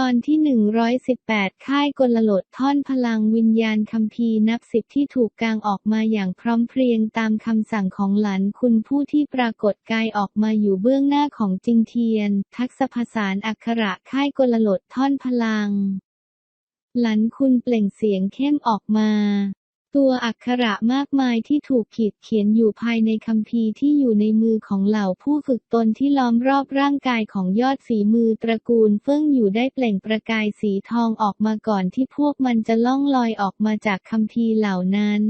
ตอนที่ 118 ค่ายกลหลดท่อนพลังวิญญาณคัมภีร์นับสิบที่ถูกกางออกมาอย่างพร้อมเพรียงตามคำสั่งของหลานคุณผู้ที่ปรากฏกายออกมาอยู่เบื้องหน้าของจิงเทียน ทักษภาษานอักขระค่ายกลหลดท่อนพลัง หลันคุณเปล่งเสียงเข้มออกมา ตัวอักขระมากมายที่ถูกขีดเขียนอยู่ภายในคัมภีร์ที่อยู่ในมือของเหล่าผู้ฝึกตนที่ล้อมรอบร่างกายของยอดฝีมือตระกูลเฟิ่องอยู่ได้เปล่งประกายสีทองออกมาก่อนที่พวกมันจะล่องลอยออกมาจากคัมภีร์เหล่านั้น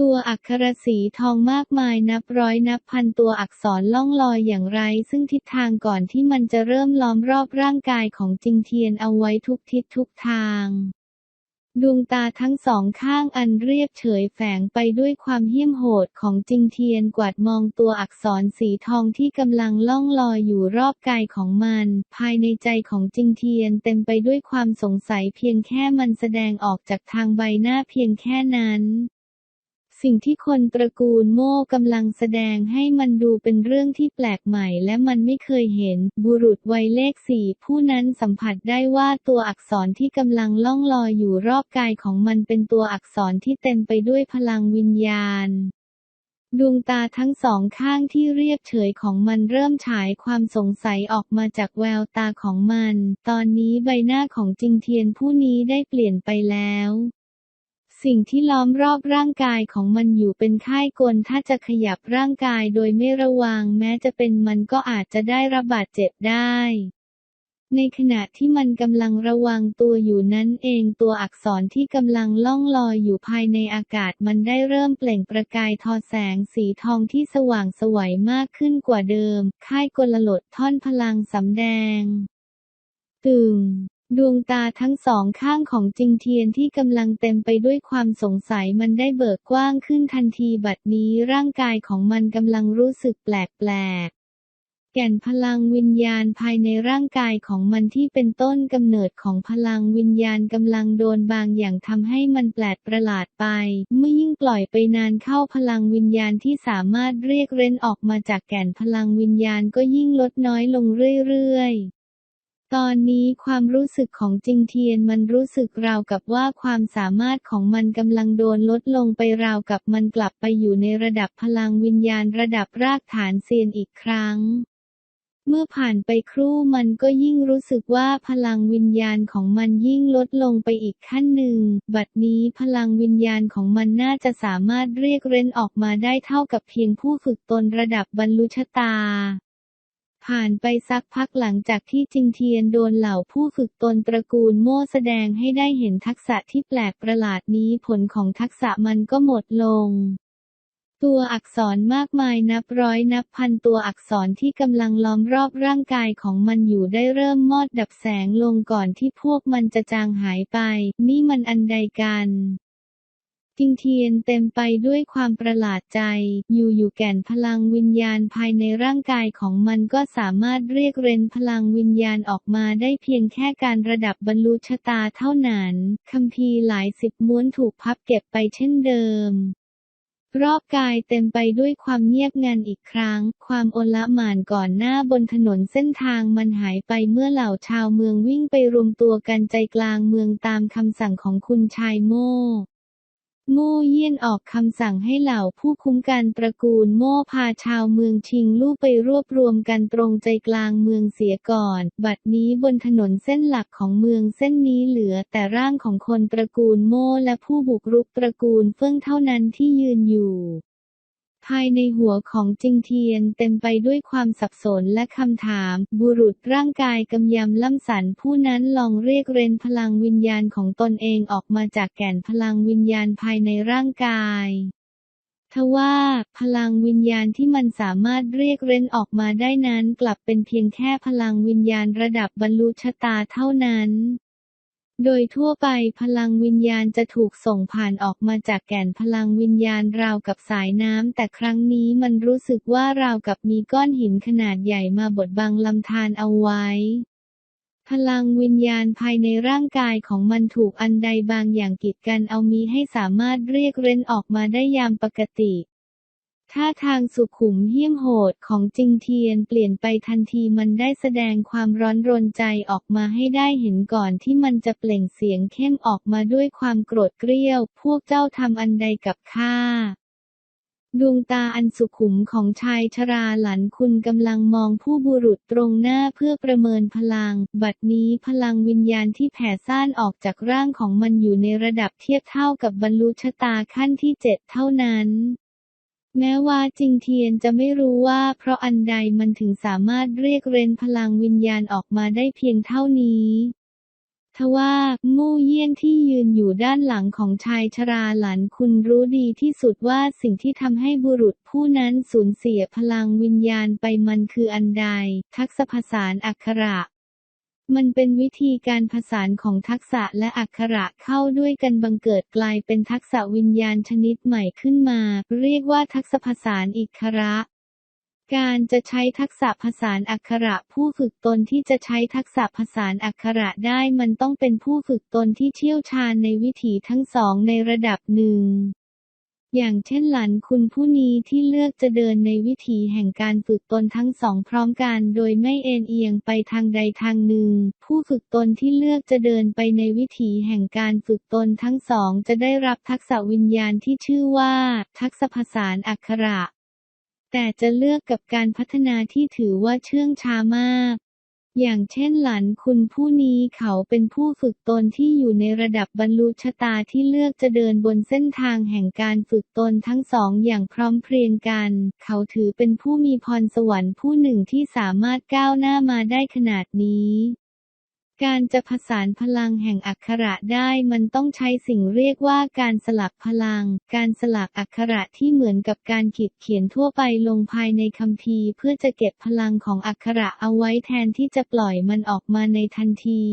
ตัวอักขรสีทองมากมายนับร้อยนับพันตัวอักษรล่องลอยอย่างไร ซึ่งทิศทางก่อนที่มันจะเริ่มล้อมรอบร่างกายของจิงเทียนเอาไว้ทุกทิศทุกทาง ดวงตาทั้งสองข้างอันเรียบเฉยแฝงไปด้วยความเหี้ยมโหดของจิงเทียนกวาดมองตัวอักษรสีทองที่กำลังล่องลอยอยู่รอบกายของมัน ภายในใจของจิงเทียนเต็มไปด้วยความสงสัยเพียงแค่มันแสดงออกจากทางใบหน้าเพียงแค่นั้น สิ่งที่คนตระกูลโม่กำลังแสดงให้มันดูเป็นเรื่องที่แปลกใหม่และมันไม่เคยเห็น บุรุษวัยเลขสี่ผู้นั้นสัมผัสได้ว่าตัวอักษรที่กำลังล่องลอยอยู่รอบกายของมันเป็นตัวอักษรที่เต็มไปด้วยพลังวิญญาณดวงตาทั้งสองข้างที่เรียบเฉยของมันเริ่มฉายความสงสัยออกมาจากแววตาของมัน ตอนนี้ใบหน้าของจิงเทียนผู้นี้ได้เปลี่ยนไปแล้ว สิ่งที่ล้อมรอบร่างกายของมันอยู่เป็นค่ายกลถ้าจะขยับร่างกายโดยไม่ระวังแม้จะเป็นมันก็อาจจะได้รับบาดเจ็บได้ในขณะที่มันกำลังระวังตัวอยู่นั้นเองตัวอักษรที่กำลังล่องลอยอยู่ภายในอากาศมันได้เริ่มเปล่งประกายทอแสงสีทองที่สว่างสวัยมากขึ้นกว่าเดิม ค่ายกลหลดท่อนพลังสำแดงตึง ดวงตาทั้งสองข้างของจิงเทียนที่กำลังเต็มไปด้วยความสงสัยมันได้เบิกกว้างขึ้นทันทีบัดนี้ร่างกายของมันกำลังรู้สึกแปลกๆ แก่นพลังวิญญาณภายในร่างกายของมันที่เป็นต้นกำเนิดของพลังวิญญาณกำลังโดนบางอย่างทำให้มันแปลกประหลาดไป เมื่อยิ่งปล่อยไปนานเข้าพลังวิญญาณที่สามารถเรียกเร้นออกมาจากแก่นพลังวิญญาณก็ยิ่งลดน้อยลงเรื่อยๆ ตอนนี้ความรู้สึกของจิงเทียนมันรู้สึกราวกับว่าความสามารถของมันกำลังโดนลดลงไปราวกับมันกลับไปอยู่ในระดับพลังวิญญาณระดับรากฐานเซียนอีกครั้ง เมื่อผ่านไปครู่มันก็ยิ่งรู้สึกว่าพลังวิญญาณของมันยิ่งลดลงไปอีกขั้นหนึ่ง บัดนี้พลังวิญญาณของมันน่าจะสามารถเรียกเร้นออกมาได้เท่ากับเพียงผู้ฝึกตนระดับบรรลุชตา ผ่านไปสักพักหลังจากที่จิงเทียนโดนเหล่าผู้ฝึกตนตระกูลโม่แสดงให้ได้เห็นทักษะที่แปลกประหลาดนี้ผลของทักษะมันก็หมดลง ตัวอักษรมากมายนับร้อยนับพันตัวอักษรที่กำลังล้อมรอบร่างกายของมันอยู่ได้เริ่มมอดดับแสงลงก่อนที่พวกมันจะจางหายไป นี่มันอันใดกัน จิงเทียนเต็มไปด้วยความประหลาดใจ อยู่ๆแก่นพลังวิญญาณภายในร่างกายของมันก็สามารถเรียกเร้นพลังวิญญาณออกมาได้เพียงแค่การระดับบรรลุชะตาเท่านั้นคัมภีหลายสิบม้วนถูกพับเก็บไปเช่นเดิมรอบกายเต็มไปด้วยความเงียบงันอีกครั้ง ความโอลหม่านก่อนหน้าบนถนนเส้นทางมันหายไปเมื่อเหล่าชาวเมืองวิ่งไปรวมตัวกันใจกลางเมืองตามคำสั่งของคุณชายโม่ โม่เยี่ยนออกคำสั่งให้เหล่าผู้คุ้มกันตระกูลโม่พาชาวเมืองชิงลู่ไปรวบรวมกันตรงใจกลางเมืองเสียก่อน บัดนี้บนถนนเส้นหลักของเมืองเส้นนี้เหลือแต่ร่างของคนตระกูลโม่และผู้บุกรุกตระกูลเฟิ่งเท่านั้นที่ยืนอยู่ายในหัวของจิงเทียนเต็มไปด้วยความสับสนและคำถาม บุรุษร่างกายกำยำล่ำสันผู้นั้นลองเรียกเร้นพลังวิญญาณของตนเองออกมาจากแก่นพลังวิญญาณภายในร่างกายทว่าพลังวิญญาณที่มันสามารถเรียกเร้นออกมาได้นั้นกลับเป็นเพียงแค่พลังวิญญาณระดับบรรลุชะตาเท่านั้น โดยทั่วไปพลังวิญญาณจะถูกส่งผ่านออกมาจากแก่นพลังวิญญาณราวกับสายน้ำ แต่ครั้งนี้มันรู้สึกว่าราวกับมีก้อนหินขนาดใหญ่มาบดบังลำธารเอาไว้ พลังวิญญาณภายในร่างกายของมันถูกอันใดบางอย่างกีดกันเอามีให้สามารถเรียกเร้นออกมาได้ยามปกติ ท่าทางสุขุมเหี้ยมโหดของจิงเทียนเปลี่ยนไปทันทีมันได้แสดงความร้อนรนใจออกมาให้ได้เห็นก่อนที่มันจะเปล่งเสียงเข้มออกมาด้วยความโกรธเกรี้ยว พวกเจ้าทำอันใดกับข้าดวงตาอันสุขุมของชายชราหลันคุณกำลังมองผู้บุรุษตรงหน้าเพื่อประเมินพลัง บัดนี้พลังวิญญาณที่แผ่ซ่านออกจากร่างของมันอยู่ในระดับเทียบเท่ากับบรรลุชะตาขั้นที่เจ็ดเท่านั้น แม้ว่าจิงเทียนจะไม่รู้ว่าเพราะอันใดมันถึงสามารถเรียกเร้นพลังวิญญาณออกมาได้เพียงเท่านี้ทว่ามู่เยี่ยนที่ยืนอยู่ด้านหลังของชายชราหลันคุณรู้ดีที่สุดว่าสิ่งที่ทำให้บุรุษผู้นั้นสูญเสียพลังวิญญาณไปมันคืออันใด ทักษะผสาอักขระ มันเป็นวิธีการผสานของทักษะและอักขระเข้าด้วยกันบังเกิดกลายเป็นทักษะวิญญาณชนิดใหม่ขึ้นมา เรียกว่าทักษะผสานอิกขระการจะใช้ทักษะผสานอักขระผู้ฝึกตนที่จะใช้ทักษะผสานอักขระได้มันต้องเป็นผู้ฝึกตนที่เชี่ยวชาญในวิถีทั้งสองในระดับหนึ่ง อย่างเช่นหลันคุณผู้นี้ที่เลือกจะเดินในวิถีแห่งการฝึกตนทั้งสองพร้อมกันโดยไม่เอ็นเอียงไปทางใดทางหนึ่ง ผู้ฝึกตนที่เลือกจะเดินไปในวิถีแห่งการฝึกตนทั้งสองจะได้รับทักษะวิญญาณที่ชื่อว่า ทักษะผสาอักขระ แต่จะเลือกกับการพัฒนาที่ถือว่าเชื่องช้ามาก อย่างเช่นหลันคุณผู้นี้เขาเป็นผู้ฝึกตนที่อยู่ในระดับบรรลุชะตาที่เลือกจะเดินบนเส้นทางแห่งการฝึกตนทั้งสองอย่างพร้อมเพรียงกัน เขาถือเป็นผู้มีพรสวรรค์ผู้หนึ่งที่สามารถก้าวหน้ามาได้ขนาดนี้ การจะผสานพลังแห่งอักขระได้มันต้องใช้สิ่งเรียกว่าการสลักพลัง การสลักอักขระที่เหมือนกับการขีดเขียนทั่วไปลงภายในคัมภีร์เพื่อจะเก็บพลังของอักขระเอาไว้แทนที่จะปล่อยมันออกมาในทันที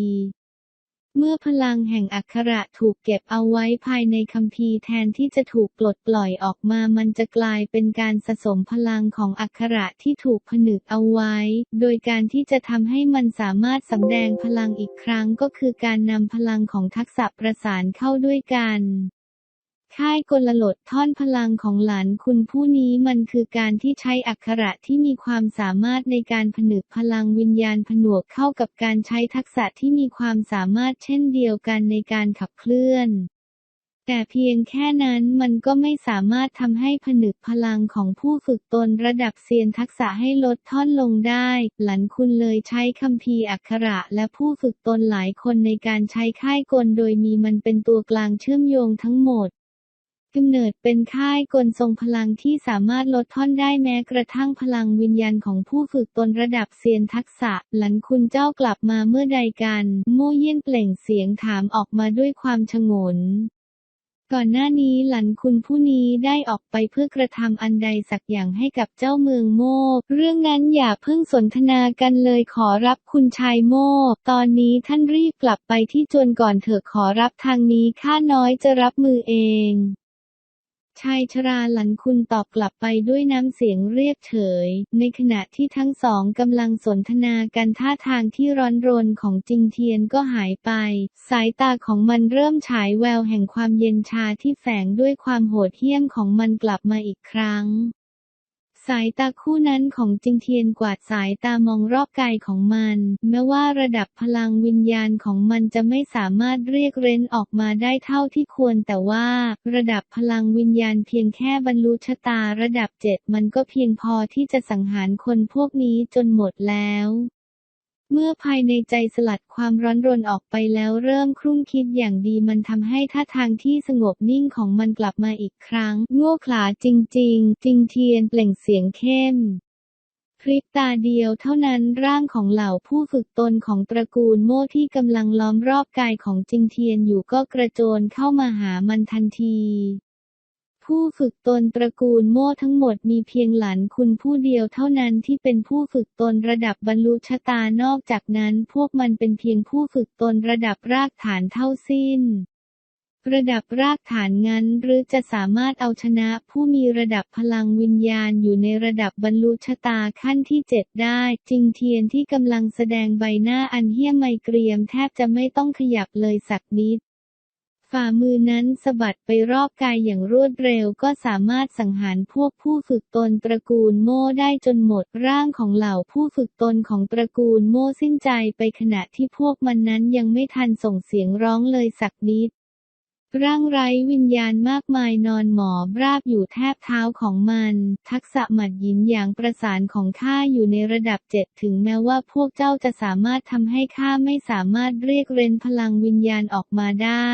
เมื่อพลังแห่งอักขระถูกเก็บเอาไว้ภายในคัมภีร์แทนที่จะถูกปลดปล่อยออกมามันจะกลายเป็นการสะสมพลังของอักขระที่ถูกผนึกเอาไว้ โดยการที่จะทำให้มันสามารถสำแดงพลังอีกครั้งก็คือการนำพลังของทักษะประสานเข้าด้วยกัน ค่ายกลหลดท่อนพลังของหลานคุณผู้นี้มันคือการที่ใช้อักขระที่มีความสามารถในการผนึกพลังวิญญาณผนวกเข้ากับการใช้ทักษะที่มีความสามารถเช่นเดียวกันในการขับเคลื่อน แต่เพียงแค่นั้นมันก็ไม่สามารถทำให้ผนึกพลังของผู้ฝึกตนระดับเซียนทักษะให้ลดท่อนลงได้ หลันคุณเลยใช้คัมภีอักขระและผู้ฝึกตนหลายคนในการใช้ค่ายกลโดยมีมันเป็นตัวกลางเชื่อมโยงทั้งหมด กำเนิดเป็นค่ายกลทรงพลังที่สามารถลดท่อนได้แม้กระทั่งพลังวิญญาณของผู้ฝึกตนระดับเซียนทักษะ หลันคุณเจ้ากลับมาเมื่อใดกัน โม่เยี่ยนเปล่งเสียงถามออกมาด้วยความชงนก่อนหน้านี้หลันคุณผู้นี้ได้ออกไปเพื่อกระทำอันใดสักอย่างให้กับเจ้าเมืองโม่เรื่องนั้นอย่าเพิ่งสนทนากันเลยขอรับคุณชายโม่ตอนนี้ท่านรีบกลับไปที่จวนก่อนเถอะขอรับทางนี้ข้าน้อยจะรับมือเอง ชายชราหลันคุณตอบกลับไปด้วยน้ำเสียงเรียบเฉย ในขณะที่ทั้งสองกำลังสนทนากันท่าทางที่ร้อนรนของจิงเทียนก็หายไป สายตาของมันเริ่มฉายแววแห่งความเย็นชาที่แฝงด้วยความโหดเหี้ยมของมันกลับมาอีกครั้ง สายตาคู่นั้นของจิงเทียนกวาดสายตามองรอบกายของมัน แม้ว่าระดับพลังวิญญาณของมันจะไม่สามารถเรียกเร้นออกมาได้เท่าที่ควรแต่ว่า ระดับพลังวิญญาณเพียงแค่บรรลุชะตาระดับเจ็ดมันก็เพียงพอที่จะสังหารคนพวกนี้จนหมดแล้ว เมื่อภายในใจสลัดความร้อนรนออกไปแล้วเริ่มครุ่นคิดอย่างดีมันทำให้ท่าทางที่สงบนิ่งของมันกลับมาอีกครั้ง โง่ขลาจริง ๆ จริงเทียนเปล่งเสียงเข้มพริบตาเดียวเท่านั้นร่างของเหล่าผู้ฝึกตนของตระกูลโม่ที่กำลังล้อมรอบกายของจิงเทียนอยู่ก็กระโจนเข้ามาหามันทันที ผู้ฝึกตนตระกูลโม่ทั้งหมดมีเพียงหลานคุณผู้เดียวเท่านั้นที่เป็นผู้ฝึกตนระดับบรรลุชะตานอกจากนั้นพวกมันเป็นเพียงผู้ฝึกตนระดับรากฐานเท่าสิ้น ระดับรากฐานงั้นหรือจะสามารถเอาชนะผู้มีระดับพลังวิญญาณอยู่ในระดับบรรลุชะตาขั้นที่เจ็ดได้ จิงเทียนที่กำลังแสดงใบหน้าอันเหี้ยมไมเกรียมแทบจะไม่ต้องขยับเลยสักนิด ฝ่ามือนั้นสะบัดไปรอบกายอย่างรวดเร็วก็สามารถสังหารพวกผู้ฝึกตนตระกูลโม่ได้จนหมดร่างของเหล่าผู้ฝึกตนของตระกูลโม่สิ้นใจไปขณะที่พวกมันนั้นยังไม่ทันส่งเสียงร้องเลยสักนิด ร่างไร้วิญญาณมากมายนอนหมอบราบอยู่แทบเท้าของมัน ทักษะหมัดหยินอย่างประสานของข้าอยู่ในระดับเจ็ดถึงแม้ว่าพวกเจ้าจะสามารถทำให้ข้าไม่สามารถเรียกเร้นพลังวิญญาณออกมาได้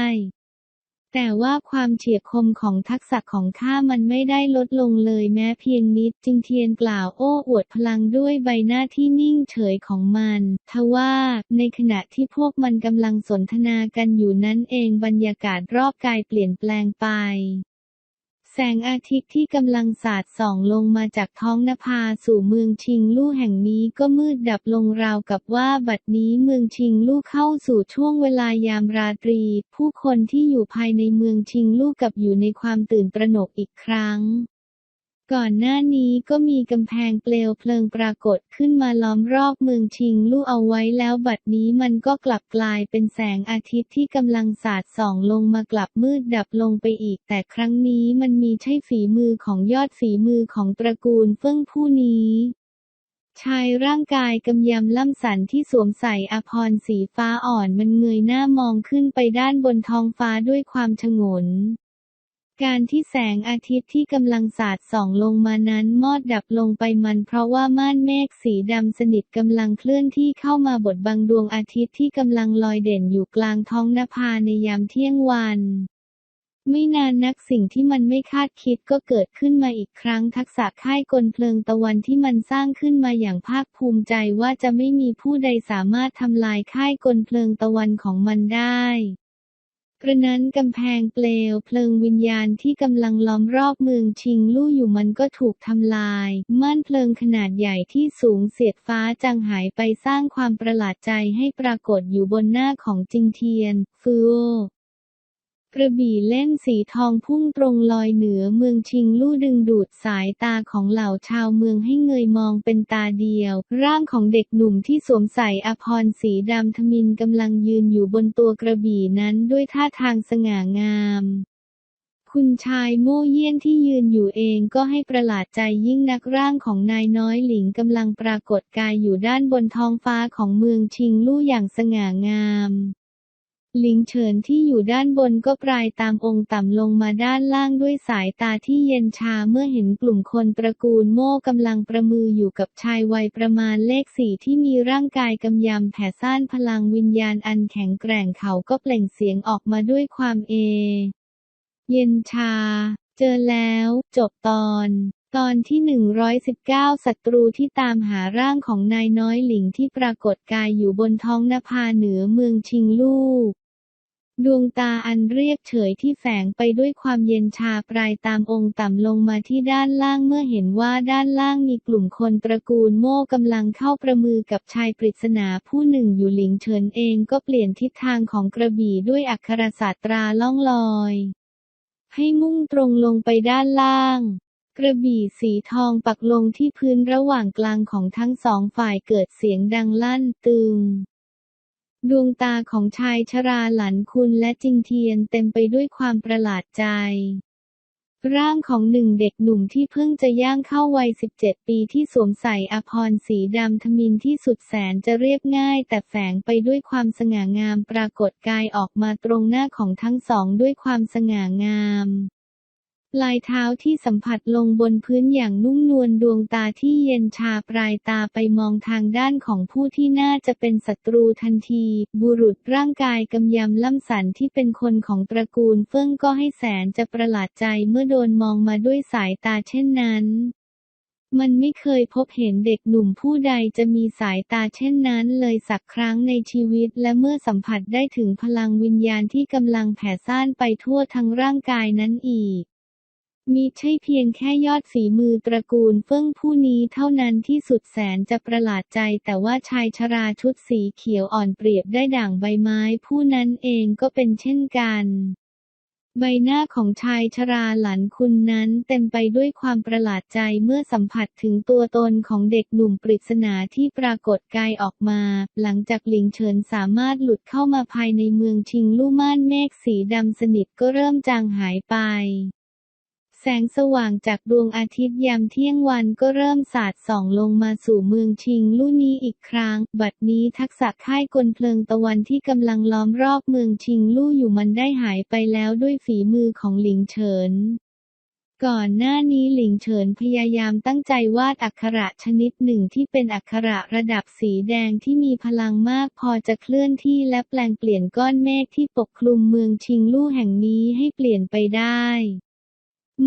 แต่ว่าความเฉียบคมของทักษะของข้ามันไม่ได้ลดลงเลยแม้เพียงนิดจิงเทียนกล่าวโอ้อวดพลังด้วยใบหน้าที่นิ่งเฉยของมัน ทว่าในขณะที่พวกมันกำลังสนทนากันอยู่นั้นเองบรรยากาศรอบกายเปลี่ยนแปลงไป แสงอาทิตย์ที่กำลังสาดส่องลงมาจากท้องนภาสู่เมืองชิงลู่แห่งนี้ก็มืดดับลงราวกับว่าบัดนี้เมืองชิงลู่เข้าสู่ช่วงเวลายามราตรี ผู้คนที่อยู่ภายในเมืองชิงลู่กับอยู่ในความตื่นตระหนกอีกครั้ง ก่อนหน้านี้ก็มีกำแพงเปลวเพลิงปรากฏขึ้นมาล้อมรอบเมืองชิงลู่เอาไว้แล้วบัดนี้มันก็กลับกลายเป็นแสงอาทิตย์ที่กำลังสาดส่องลงมากลับมืดดับลงไปอีก แต่ครั้งนี้มันมีใช่ฝีมือของยอดฝีมือของตระกูลเฟิ่องผู้นี้ชายร่างกายกำยำล่ำสันที่สวมใส่อภรสีฟ้าอ่อนมันเงยหน้ามองขึ้นไปด้านบนท้องฟ้าด้วยความชงน การที่แสงอาทิตย์ที่กำลังสาดส่องลงมานั้นมอดดับลงไปมันเพราะว่าม่านเมฆสีดำสนิทกำลังเคลื่อนที่เข้ามาบดบังดวงอาทิตย์ที่กำลังลอยเด่นอยู่กลางท้องนภาในยามเที่ยงวันไม่นานนักสิ่งที่มันไม่คาดคิดก็เกิดขึ้นมาอีกครั้งทักษะค่ายกลเพลิงตะวันที่มันสร้างขึ้นมาอย่างภาคภูมิใจว่าจะไม่มีผู้ใดสามารถทำลายค่ายกลเพลิงตะวันของมันได้ กระนั้นกำแพงเปลวเพลิงวิญญาณที่กำลังล้อมรอบเมืองชิงลู่อยู่มันก็ถูกทำลาย ม่านเพลิงขนาดใหญ่ที่สูงเสียดฟ้าจางหายไปสร้างความประหลาดใจให้ปรากฏอยู่บนหน้าของจิงเทียน ฟืโอ กระบี่เล่มสีทองพุ่งตรงลอยเหนือเมืองชิงลู่ดึงดูดสายตาของเหล่าชาวเมืองให้เงยมองเป็นตาเดียว ร่างของเด็กหนุ่มที่สวมใส่อภรณ์สีดำทมินกำลังยืนอยู่บนตัวกระบี่นั้นด้วยท่าทางสง่างามคุณชายโม่เยี่ยนที่ยืนอยู่เองก็ให้ประหลาดใจยิ่งนักร่างของนายน้อยหลิงกำลังปรากฏกายอยู่ด้านบนท้องฟ้าของเมืองชิงลู่อย่างสง่างาม ลิงเฉินที่อยู่ด้านบนก็ปลายตามองค์ต่ำลงมาด้านล่างด้วยสายตาที่เย็นชาเมื่อเห็นกลุ่มคนตระกูลโม่กำลังประมืออยู่กับชายวัยประมาณเลขสี่ที่มีร่างกายกำยำแผ่ซ่านพลังวิญญาณอันแข็งแกร่งเขาก็เปล่งเสียงออกมาด้วยความเอ เย็นชา เจอแล้ว จบตอนตอนที่ 119 ศัตรูที่ตามหาร่างของนายน้อยหลิงที่ปรากฏกายอยู่บนท้องนภาเหนือเมืองชิงลู่ ดวงตาอันเรียบเฉยที่แฝงไปด้วยความเย็นชาปลายตามองค์ต่ำลงมาที่ด้านล่างเมื่อเห็นว่าด้านล่างมีกลุ่มคนตระกูลโม่กำลังเข้าประมือกับชายปริศนาผู้หนึ่งอยู่หลิงเฉินเองก็เปลี่ยนทิศทางของกระบี่ด้วยอักขรศาสตราล่องลอย ให้มุ่งตรงลงไปด้านล่างกระบี่สีทองปักลงที่พื้นระหว่างกลางของทั้งสองฝ่ายเกิดเสียงดังลั่นตึง ดวงตาของชายชราหลันคุณและจิงเทียนเต็มไปด้วยความประหลาดใจ ร่างของหนึ่งเด็กหนุ่มที่เพิ่งจะย่างเข้าวัย 17 ปีที่สวมใส่อภรณ์สีดำทมินที่สุดแสนจะเรียบง่ายแต่แฝงไปด้วยความสง่างามปรากฏกายออกมาตรงหน้าของทั้งสองด้วยความสง่างาม ปลายเท้าที่สัมผัสลงบนพื้นอย่างนุ่มนวลดวงตาที่เย็นชาปลายตาไปมองทางด้านของผู้ที่น่าจะเป็นศัตรูทันที บุรุษร่างกายกำยำล่ำสันที่เป็นคนของตระกูลเฟิ่งก็ให้แสนจะประหลาดใจเมื่อโดนมองมาด้วยสายตาเช่นนั้นมันไม่เคยพบเห็นเด็กหนุ่มผู้ใดจะมีสายตาเช่นนั้นเลยสักครั้งในชีวิตและเมื่อสัมผัสได้ถึงพลังวิญญาณที่กำลังแผ่ซ่านไปทั่วทั้งร่างกายนั้นอีก มีใช่เพียงแค่ยอดฝีมือตระกูลเฟิ่องผู้นี้เท่านั้นที่สุดแสนจะประหลาดใจ แต่ว่าชายชราชุดสีเขียวอ่อนเปรียบได้ด่างใบไม้ผู้นั้นเองก็เป็นเช่นกันใบหน้าของชายชราหลันคุณนั้นเต็มไปด้วยความประหลาดใจเมื่อสัมผัสถึงตัวตนของเด็กหนุ่มปริศนาที่ปรากฏกายออกมา หลังจากหลิงเฉินสามารถหลุดเข้ามาภายในเมืองชิงลู่ม่านเมฆสีดำสนิทก็เริ่มจางหายไป แสงสว่างจากดวงอาทิตย์ยามเที่ยงวันก็เริ่มสาดส่องลงมาสู่เมืองชิงลู่นี้อีกครั้ง บัดนี้ทักษะค่ายกลเพลิงตะวันที่กำลังล้อมรอบเมืองชิงลู่อยู่มันได้หายไปแล้วด้วยฝีมือของหลิงเฉินก่อนหน้านี้หลิงเฉินพยายามตั้งใจวาดอักขระชนิดหนึ่งที่เป็นอักขระระดับสีแดงที่มีพลังมากพอจะเคลื่อนที่และแปลงเปลี่ยนก้อนเมฆที่ปกคลุมเมืองชิงลู่แห่งนี้ให้เปลี่ยนไปได้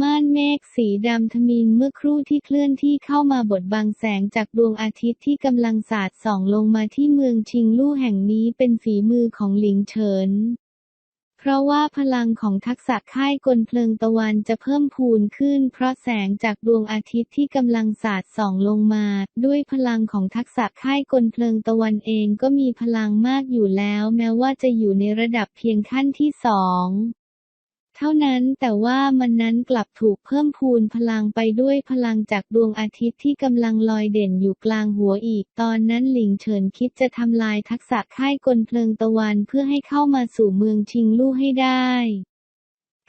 ม่านเมฆสีดำทมินเมื่อครู่ที่เคลื่อนที่เข้ามาบดบังแสงจากดวงอาทิตย์ที่กำลังสาดส่องลงมาที่เมืองชิงลู่แห่งนี้เป็นฝีมือของหลิงเฉิน เพราะว่าพลังของทักษะค่ายกลเพลิงตะวันจะเพิ่มพูนขึ้น เพราะแสงจากดวงอาทิตย์ที่กำลังสาดส่องลงมา ด้วยพลังของทักษะค่ายกลเพลิงตะวันเองก็มีพลังมากอยู่แล้ว แม้ว่าจะอยู่ในระดับเพียงขั้นที่สอง เท่านั้นแต่ว่ามันนั้นกลับถูกเพิ่มพูนพลังไปด้วยพลังจากดวงอาทิตย์ที่กำลังลอยเด่นอยู่กลางหัวอีก ตอนนั้นหลิงเฉินคิดจะทำลายทักษะค่ายกลเพลิงตะวันเพื่อให้เข้ามาสู่เมืองชิงลู่ให้ได้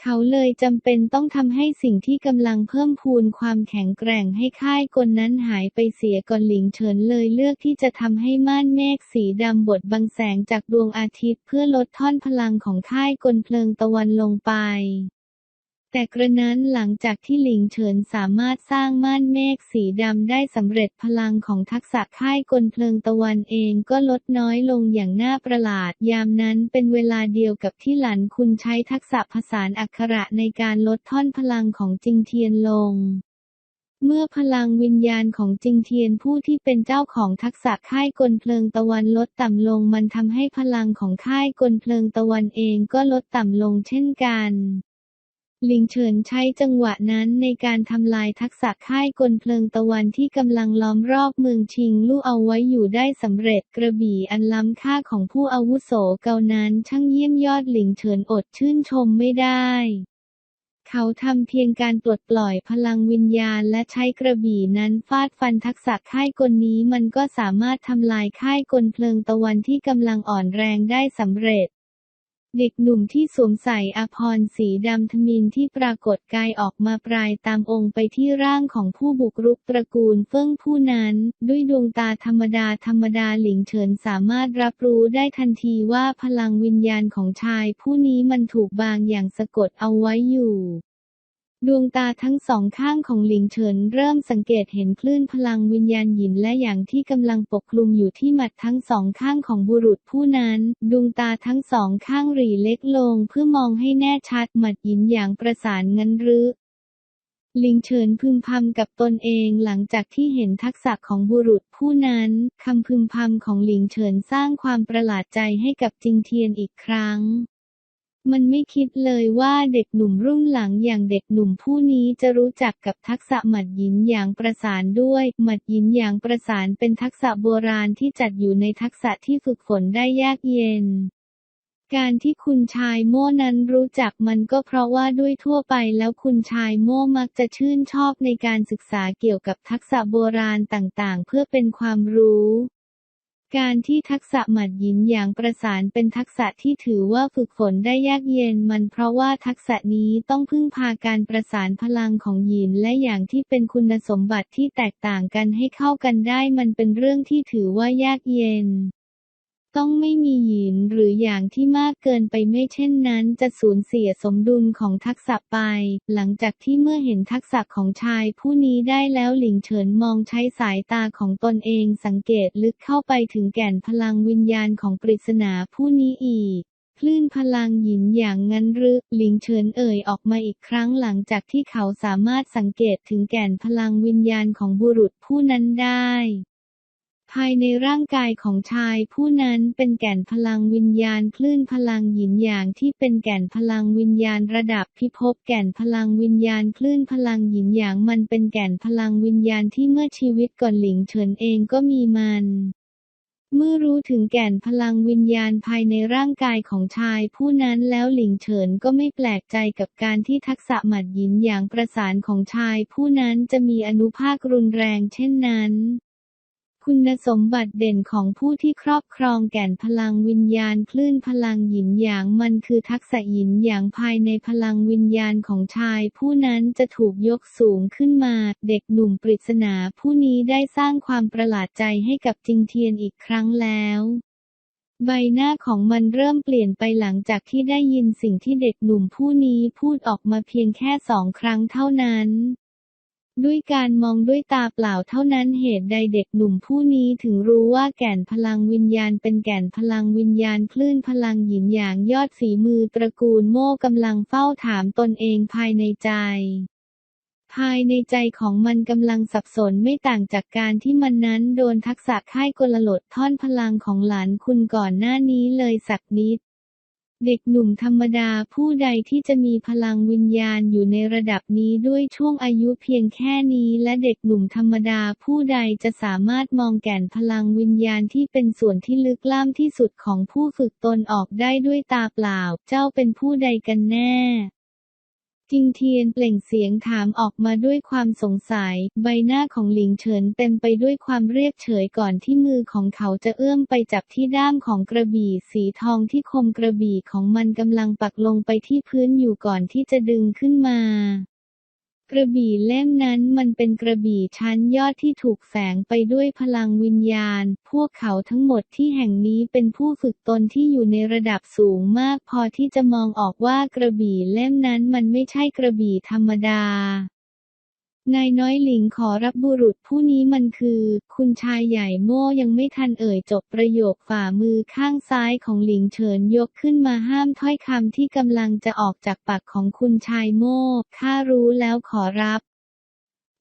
เขาเลยจำเป็นต้องทำให้สิ่งที่กำลังเพิ่มพูนความแข็งแกร่งให้ค่ายกลนั้นหายไปเสียก่อนหลิงเฉินเลยเลือกที่จะทำให้ม่านเมฆสีดำบดบังแสงจากดวงอาทิตย์เพื่อลดท่อนพลังของค่ายกลเพลิงตะวันลงไป แต่กระนั้นหลังจากที่หลิงเฉินสามารถสร้างม่านเมฆสีดำได้สำเร็จพลังของทักษะค่ายกลเพลิงตะวันเองก็ลดน้อยลงอย่างน่าประหลาด ยามนั้นเป็นเวลาเดียวกับที่หลันคุณใช้ทักษะผสานอักขระในการลดท่อนพลังของจิงเทียนลงเมื่อพลังวิญญาณของจิงเทียนผู้ที่เป็นเจ้าของทักษะค่ายกลเพลิงตะวันลดต่ำลงมันทำให้พลังของค่ายกลเพลิงตะวันเองก็ลดต่ำลงเช่นกัน ลิงเฉินใช้จังหวะนั้นในการทำลายทักษะค่ายกลเพลิงตะวันที่กำลังล้อมรอบเมืองชิงลู่เอาไว้อยู่ได้สำเร็จกระบี่อันล้ำค่าของผู้อาวุโสเกานั้นช่างเยี่ยมยอดหลิงเฉินอดชื่นชมไม่ได้เขาทำเพียงการปลดปล่อยพลังวิญญาณและใช้กระบี่นั้นฟาดฟันทักษะค่ายกลนี้มันก็สามารถทำลายค่ายกลเพลิงตะวันที่กำลังอ่อนแรงได้สำเร็จ เด็กหนุ่มที่สวมใส่อภรณ์สีดำทมินที่ปรากฏกายออกมาปลายตามองค์ไปที่ร่างของผู้บุกรุกตระกูลเฟิ่งผู้นั้น ด้วยดวงตาธรรมดาธรรมดาหลิงเฉินสามารถรับรู้ได้ทันทีว่าพลังวิญญาณของชายผู้นี้มันถูกบางอย่างสะกดเอาไว้อยู่ ดวงตาทั้งสองข้างของหลิงเฉินเริ่มสังเกตเห็นคลื่นพลังวิญญาณหยินและอย่างที่กำลังปกคลุมอยู่ที่หมัดทั้งสองข้างของบุรุษผู้นั้น ดวงตาทั้งสองข้างหรี่เล็กลงเพื่อมองให้แน่ชัดหมัดหยินอย่างประสานงันหรือหลิงเฉินพึมพำกับตนเองหลังจากที่เห็นทักษะของบุรุษผู้นั้น คำพึมพำของหลิงเฉินสร้างความประหลาดใจให้กับจิงเทียนอีกครั้ง มันไม่คิดเลยว่าเด็กหนุ่มรุ่นหลังอย่างเด็กหนุ่มผู้นี้จะรู้จักกับทักษะหมัดหยินอย่างประสานด้วย หมัดหยินอย่างประสานเป็นทักษะโบราณที่จัดอยู่ในทักษะที่ฝึกฝนได้ยากเย็นการที่คุณชายโม่นั้นรู้จักมันก็เพราะว่าด้วยทั่วไปแล้วคุณชายโม่มักจะชื่นชอบในการศึกษาเกี่ยวกับทักษะโบราณต่างๆ เพื่อเป็นความรู้ การที่ทักษะหมัดหยินอย่างประสานเป็นทักษะที่ถือว่าฝึกฝนได้ยากเย็นมันเพราะว่าทักษะนี้ต้องพึ่งพาการประสานพลังของหยินและอย่างที่เป็นคุณสมบัติที่แตกต่างกันให้เข้ากันได้มันเป็นเรื่องที่ถือว่ายากเย็น ต้องไม่มีหยินหรืออย่างที่มากเกินไปไม่เช่นนั้น จะสูญเสียสมดุลของทักษะไป หลังจากที่เมื่อเห็นทักษะของชายผู้นี้ได้แล้วหลิงเฉินมองใช้สายตาของตนเองสังเกตลึกเข้าไปถึงแก่นพลังวิญญาณของปริศนาผู้นี้อีกคลื่นพลังหยินอย่างงั้นหรือหลิงเฉินเอ่ยออกมาอีกครั้งหลังจากที่เขาสามารถสังเกตถึงแก่นพลังวิญญาณของบุรุษผู้นั้นได้ ภายในร่างกายของชายผู้นั้นเป็นแก่นพลังวิญญาณคลื่นพลังหยินอย่างที่เป็นแก่นพลังวิญญาณระดับพิภพแก่นพลังวิญญาณคลื่นพลังหยินอย่างมันเป็นแก่นพลังวิญญาณที่เมื่อชีวิตก่อนหลิงเฉินเองก็มีมันเมื่อรู้ถึงแก่นพลังวิญญาณภายในร่างกายของชายผู้นั้นแล้วหลิงเฉินก็ไม่แปลกใจกับการที่ทักษะหมัดหยินอย่างประสานของชายผู้นั้นจะมีอนุภาครุนแรงเช่นนั้น คุณสมบัติเด่นของผู้ที่ครอบครองแก่นพลังวิญญาณคลื่นพลังหยินหยางมันคือทักษะหยินหยางภายในพลังวิญญาณของชาย ผู้นั้นจะถูกยกสูงขึ้นมา เด็กหนุ่มปริศนาผู้นี้ได้สร้างความประหลาดใจให้กับจิงเทียนอีกครั้งแล้วใบหน้าของมันเริ่มเปลี่ยนไปหลังจากที่ได้ยินสิ่งที่เด็กหนุ่มผู้นี้พูดออกมาเพียงแค่สองครั้งเท่านั้น ด้วยการมองด้วยตาเปล่าเท่านั้นเหตุใดเด็กหนุ่มผู้นี้ถึงรู้ว่าแก่นพลังวิญญาณเป็นแก่นพลังวิญญาณคลื่นพลังหยินหยางยอดฝีมือตระกูลโม่กำลังเฝ้าถามตนเองภายในใจ ภายในใจของมันกำลังสับสนไม่ต่างจากการที่มันนั้นโดนทักษะค่ายกลลดท่อนพลังของหลานคุณก่อนหน้านี้เลยสักนิด เด็กหนุ่มธรรมดาผู้ใดที่จะมีพลังวิญญาณอยู่ในระดับนี้ด้วยช่วงอายุเพียงแค่นี้และเด็กหนุ่มธรรมดาผู้ใดจะสามารถมองแก่นพลังวิญญาณที่เป็นส่วนที่ลึกล้ำที่สุดของผู้ฝึกตนออกได้ด้วยตาเปล่า เจ้าเป็นผู้ใดกันแน่ จิงเทียนเปล่งเสียงถามออกมาด้วยความสงสัย ใบหน้าของหลิงเฉินเต็มไปด้วยความเรียบเฉยก่อนที่มือของเขาจะเอื้อมไปจับที่ด้ามของกระบี่สีทองที่คมกระบี่ของมันกำลังปักลงไปที่พื้นอยู่ก่อนที่จะดึงขึ้นมา กระบี่เล่มนั้นมันเป็นกระบี่ชั้นยอดที่ถูกแฝงไปด้วยพลังวิญญาณ พวกเขาทั้งหมดที่แห่งนี้เป็นผู้ฝึกตนที่อยู่ในระดับสูงมากพอที่จะมองออกว่ากระบี่เล่มนั้นมันไม่ใช่กระบี่ธรรมดา นายน้อยหลิงขอรับบุรุษผู้นี้มันคือ คุณชายใหญ่โม่ยังไม่ทันเอ่ยจบประโยคฝ่ามือข้างซ้ายของหลิงเฉินยกขึ้นมาห้ามถ้อยคำที่กำลังจะออกจากปากของคุณชายโม่ข้ารู้แล้วขอรับ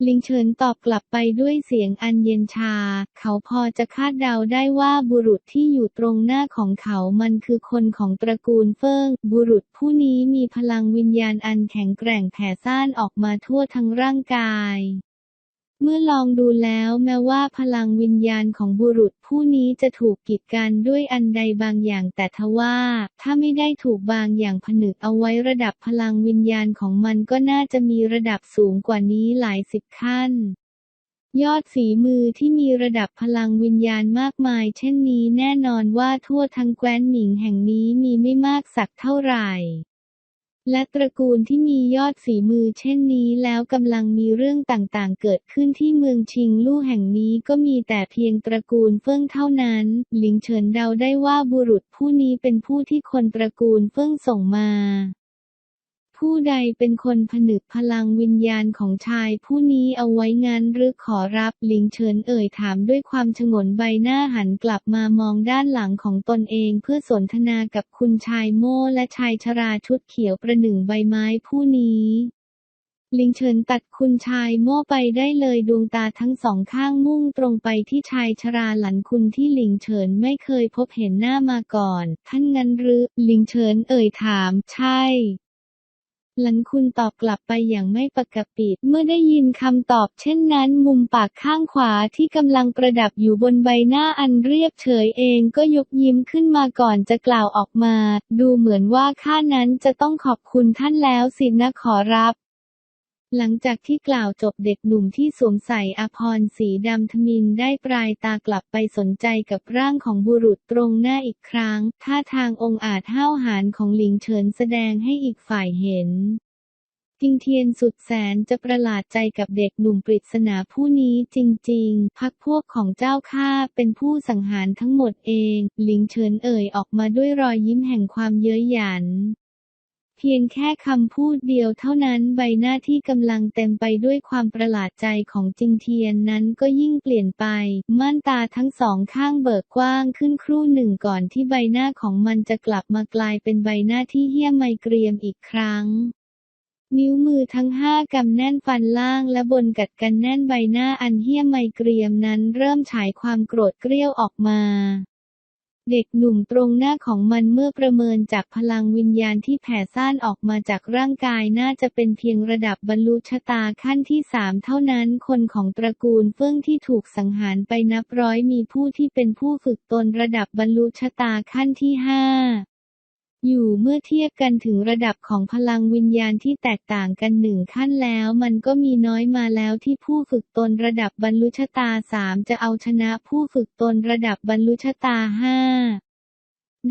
ลิงเฉินตอบกลับไปด้วยเสียงอันเย็นชา เขาพอจะคาดเดาได้ว่าบุรุษที่อยู่ตรงหน้าของเขามันคือคนของตระกูลเฟิง บุรุษผู้นี้มีพลังวิญญาณอันแข็งแกร่งแผ่ซ่านออกมาทั่วทั้งร่างกาย เมื่อลองดูแล้วแม้ว่าพลังวิญญาณของบุรุษผู้นี้จะถูกกีดกันด้วยอันใดบางอย่างแต่ทว่า ถ้าไม่ได้ถูกบางอย่างผนึกเอาไว้ระดับพลังวิญญาณของมันก็น่าจะมีระดับสูงกว่านี้หลายสิบขั้น ยอดฝีมือที่มีระดับพลังวิญญาณมากมาย เช่นนี้แน่นอนว่าทั่วทั้งแคว้นหมิงแห่งนี้มีไม่มากสักเท่าไหร่ และตระกูลที่มียอดฝีมือเช่นนี้แล้วกำลังมีเรื่องต่างๆ เกิดขึ้นที่เมืองชิงลู่แห่งนี้ก็มีแต่เพียงตระกูลเฟิ่งเท่านั้น หลิงเฉินเดาได้ว่าบุรุษผู้นี้เป็นผู้ที่คนตระกูลเฟิ่งส่งมา ผู้ใดเป็นคนผนึกพลังวิญญาณของชายผู้นี้เอาไว้งานหรือขอรับหลิงเฉินเอ่ยถามด้วยความชงนใบหน้าหันกลับมามองด้านหลังของตนเองเพื่อสนทนากับคุณชายโม่และชายชราชุดเขียวประหนึ่งใบไม้ผู้นี้ลิงเฉินตัดคุณชายโม่ไปได้เลยดวงตาทั้งสองข้างมุ่งตรงไปที่ชายชราหลันคุณที่ลิงเฉินไม่เคยพบเห็นหน้ามาก่อน ท่านงั้นหรือ ลิงเฉินเอ่ยถาม ใช่ หลังคุณตอบกลับไปอย่างไม่ปกติเมื่อได้ยินคำตอบเช่นนั้น มุมปากข้างขวาที่กำลังประดับอยู่บนใบหน้าอันเรียบเฉยเองก็ยกยิ้มขึ้นมาก่อนจะกล่าวออกมา ดูเหมือนว่าข้านั้นจะต้องขอบคุณท่านแล้วสินะขอรับ หลังจากที่กล่าวจบเด็กหนุ่มที่สวมใส่อภรสีดำทมินได้ปลายตากลับไปสนใจกับร่างของบุรุษตรงหน้าอีกครั้ง ท่าทางองอาจห้าวหาญของหลิงเฉินแสดงให้อีกฝ่ายเห็นจิงเทียนสุดแสนจะประหลาดใจกับเด็กหนุ่มปริศนาผู้นี้จริงๆ พักพวกของเจ้าข้าเป็นผู้สังหารทั้งหมดเอง หลิงเฉินเอ่ยออกมาด้วยรอยยิ้มแห่งความเย้ยหยัน เพียงแค่คำพูดเดียวเท่านั้นใบหน้าที่กำลังเต็มไปด้วยความประหลาดใจของจิงเทียนนั้นก็ยิ่งเปลี่ยนไป ม่านตาทั้งสองข้างเบิกกว้างขึ้นครู่หนึ่งก่อนที่ใบหน้าของมันจะกลับมากลายเป็นใบหน้าที่เหี้ยมไมเกรียมอีกครั้งนิ้วมือทั้งห้ากำแน่นฟันล่างและบนกัดกันแน่นใบหน้าอันเหี้ยมไมเกรียมนั้นเริ่มฉายความโกรธเกรี้ยวออกมา เด็กหนุ่มตรงหน้าของมันเมื่อประเมินจากพลังวิญญาณที่แผ่ซ่านออกมาจากร่างกายน่าจะเป็นเพียงระดับบรรลุชะตาขั้นที่สามเท่านั้นคนของตระกูลเฟื่องที่ถูกสังหารไปนับร้อยมีผู้ที่เป็นผู้ฝึกตนระดับบรรลุชะตาขั้นที่ห้า อยู่เมื่อเทียบกันถึงระดับของพลังวิญญาณที่แตกต่างกันหนึ่งขั้นแล้ว มันก็มีน้อยมาแล้วที่ผู้ฝึกตนระดับบรรลุชะตาสามจะเอาชนะผู้ฝึกตนระดับบรรลุชะตาห้า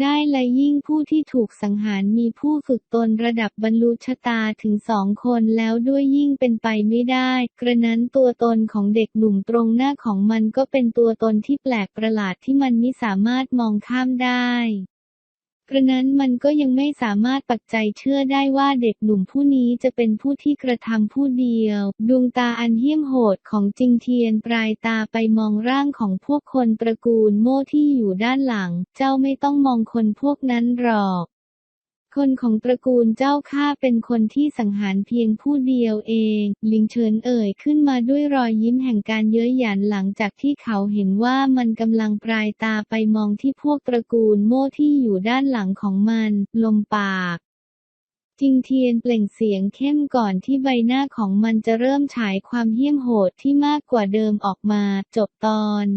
ได้และยิ่งผู้ที่ถูกสังหารมีผู้ฝึกตนระดับบรรลุชะตาถึงสองคนแล้วด้วยยิ่งเป็นไปไม่ได้ กระนั้นตัวตนของเด็กหนุ่มตรงหน้าของมันก็เป็นตัวตนที่แปลกประหลาดที่มันไม่สามารถมองข้ามได้ กระนั้นมันก็ยังไม่สามารถปักใจเชื่อได้ว่าเด็กหนุ่มผู้นี้จะเป็นผู้ที่กระทำผู้เดียว ดวงตาอันเหี้ยมโหดของจิงเทียนปลายตาไปมองร่างของพวกคนตระกูลโม่ที่อยู่ด้านหลัง เจ้าไม่ต้องมองคนพวกนั้นหรอก คนของตระกูลเจ้าข้าเป็นคนที่สังหารเพียงผู้เดียวเอง ลิงเฉินเอ่ยขึ้นมาด้วยรอยยิ้มแห่งการเย้ยหยันหลังจากที่เขาเห็นว่ามันกำลังปลายตาไปมองที่พวกตระกูลโม่ที่อยู่ด้านหลังของมัน ลมปากจิงเทียนเปล่งเสียงเข้มก่อนที่ใบหน้าของมันจะเริ่มฉายความเหี้ยมโหดที่มากกว่าเดิมออกมา จบตอน